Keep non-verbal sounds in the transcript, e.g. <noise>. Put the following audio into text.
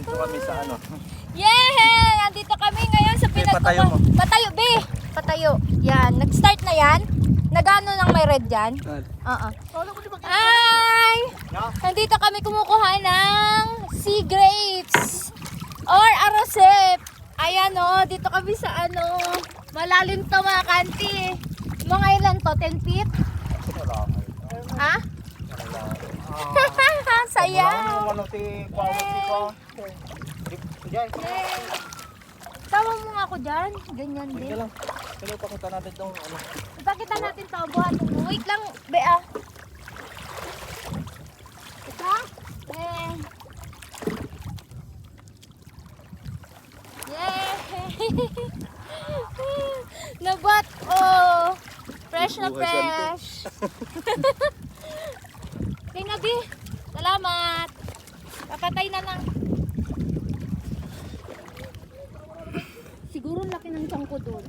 Dito kami sa ano. Yay! Andito kami ngayon sa pinag- patayo mo. Patayo, B! Patayo. Yan. Nag-start na yan. Nagano ng may red dyan? Oo. Hi! Nandito kami kumukuha ng sea grapes or arosep. Ayan o, dito kami sa ano, malalim to mga kanti. Mga ilan to? 10 feet? Ha? <laughs> Sayang! Ano ti pawag ti ko. Diyan. Tawa mo nga ako dyan. Ganyan Wait din. lang. Kaya pakita natin tong ano. Ipakita natin to, buhat. Wait lang, Bea. Ito? Yay! Yay! <laughs> Nabat, oh! Fresh na fresh. <laughs> Kay Nabi, salamat. Papatay na lang. Siguro laki ng tiyan ko doon.